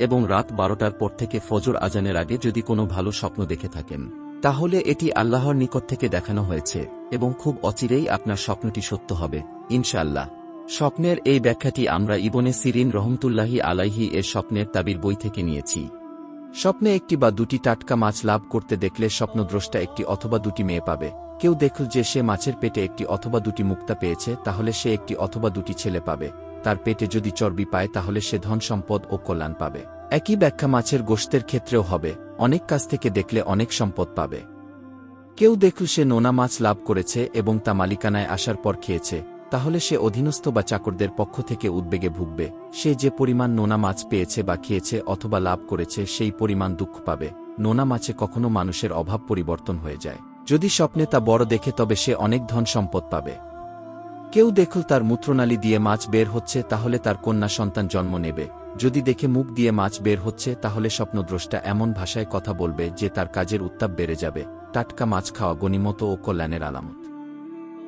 এবং রাত বারোটার পর থেকে ফজর আজানের আগে যদি কোনো ভালো স্বপ্ন দেখে থাকেন, তাহলে এটি আল্লাহর নিকট থেকে দেখানো হয়েছে, এবং খুব অচিরেই আপনার স্বপ্নটি সত্য হবে, ইনশাআল্লাহ। স্বপ্নের এই ব্যাখ্যাটি আমরা ইবনে সিরিন রহমতুল্লাহি আলাইহি এর স্বপ্নের তাবির বই থেকে নিয়েছি। স্বপ্নে একটি বা দুটি টাটকা মাছ লাভ করতে দেখলে স্বপ্নদ্রষ্টা একটি অথবা দুটি মেয়ে পাবে। কেউ দেখল যে সে মাছের পেটে একটি অথবা দুটি মুক্তা পেয়েছে, তাহলে সে একটি অথবা দুটি ছেলে পাবে। তার পেটে যদি চর্বি পায় তাহলে সে ধন সম্পদ ও কল্যাণ পাবে। একই ব্যাখ্যা মাছের গোষ্ঠের ক্ষেত্রেও হবে, অনেক কাছ থেকে দেখলে অনেক সম্পদ পাবে। কেউ দেখল সে নোনা মাছ লাভ করেছে এবং তা মালিকানায় আসার পর খেয়েছে, তাহলে সে অধীনস্থ বা চাকরদের পক্ষ থেকে উদ্বেগে ভুগবে। সে যে পরিমাণ নোনা মাছ পেয়েছে বা খেয়েছে অথবা লাভ করেছে সেই পরিমাণ দুঃখ পাবে। নোনা মাছে কখনো মানুষের অভাব পরিবর্তন হয়ে যায়। যদি স্বপ্নে তা বড় দেখে তবে সে অনেক ধন সম্পদ পাবে। কেউ দেখল তার মূত্রনালী দিয়ে মাছ বের হচ্ছে, তাহলে তার কন্যা সন্তান জন্ম নেবে। যদি দেখে মুখ দিয়ে মাছ বের হচ্ছে, তাহলে স্বপ্নদ্রষ্টা এমন ভাষায় কথা বলবে যে তার কাজের উত্তাপ বেড়ে যাবে। টাটকা মাছ খাওয়া গণিমত ও কল্যাণের আলামত।